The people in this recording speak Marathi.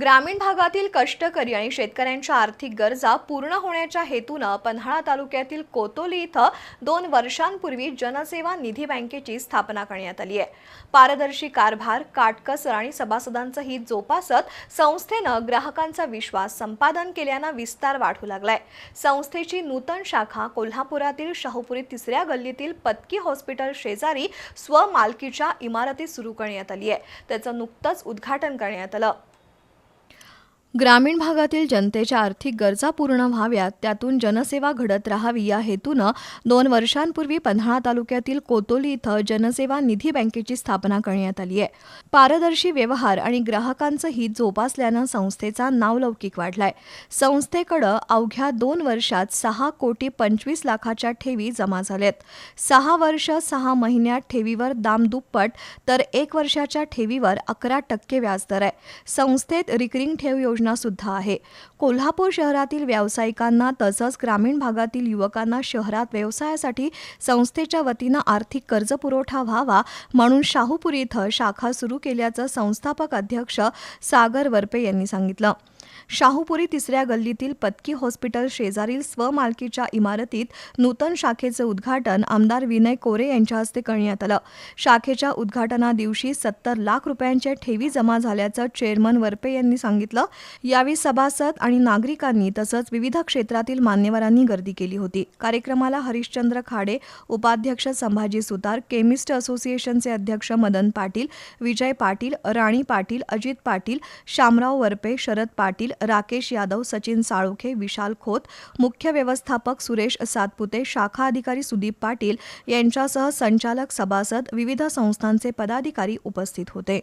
ग्रामीण भागातील कष्टकरी आणि शेतकऱ्यांच्या आर्थिक गरजा पूर्ण होण्याच्या हेतूनं पन्हाळा तालुक्यातील कोतोली इथं दोन वर्षांपूर्वी जनसेवा निधी बँकेची स्थापना करण्यात आली आहे. पारदर्शी कारभार काटकसर आणि सभासदांचं हित जोपासत संस्थेनं ग्राहकांचा विश्वास संपादन केल्यानं विस्तार वाढू लागलाय. संस्थेची नूतन शाखा कोल्हापुरातील शाहूपुरी तिसऱ्या गल्लीतील पत्की हॉस्पिटल शेजारी स्वमालकीच्या इमारतीत सुरू करण्यात आली आहे. त्याचं नुकतंच उद्घाटन करण्यात आलं. ग्रामीण भागातील जनतेच्या आर्थिक गरजा पूर्ण व्हाव्यात त्यातून जनसेवा घडत राहावी या हेतूनं दोन वर्षांपूर्वी पन्हाळा तालुक्यातील कोतोली इथं जनसेवा निधी बँकेची स्थापना करण्यात आली आहे. पारदर्शी व्यवहार आणि ग्राहकांचं हित जोपासल्यानं संस्थेचा नावलौकिक वाढलाय. संस्थेकडं अवघ्या दोन वर्षात सहा कोटी पंचवीस लाखाच्या ठेवी जमा झाल्यात. सहा वर्ष सहा महिन्यात ठेवीवर दाम दुप्पट तर एक वर्षाच्या ठेवीवर अकरा टक्के व्याजदर आहे. संस्थेत रिकरिंग ठेव योजना योजनासुद्धा आहे. कोल्हापूर शहरातील व्यावसायिकांना तसंच ग्रामीण भागातील युवकांना शहरात व्यवसायासाठी संस्थेच्या वतीनं आर्थिक कर्ज पुरवठा व्हावा म्हणून शाहूपुरी इथं शाखा सुरू केल्याचं संस्थापक अध्यक्ष सागर वरपे यांनी सांगितलं. शाहूपुरी तिसऱ्या गल्लीतील पत्की हॉस्पिटल शेजारील स्वमालकीच्या इमारतीत नूतन शाखेचं उद्घाटन आमदार विनय कोरे यांच्या हस्ते करण्यात आलं. शाखेच्या उद्घाटना दिवशी सत्तर लाख रुपयांच्या ठेवी जमा झाल्याचं चेअरमन वरपे यांनी सांगितलं. यावेळी सभासद आणि नागरिकांनी तसंच विविध क्षेत्रातील मान्यवरांनी गर्दी केली होती. कार्यक्रमाला हरिश्चंद्र खाडे उपाध्यक्ष संभाजी सुतार केमिस्ट असोसिएशनचे अध्यक्ष मदन पाटील विजय पाटील राणी पाटील अजित पाटील शामराव वरपे शरद पाटील पाटील राकेश यादव सचिन साळोखे विशाल खोत मुख्य व्यवस्थापक सुरेश सातपुते शाखा अधिकारी सुदीप पाटील यांच्यासह संचालक सभासद विविध संस्थांचे पदाधिकारी उपस्थित होते.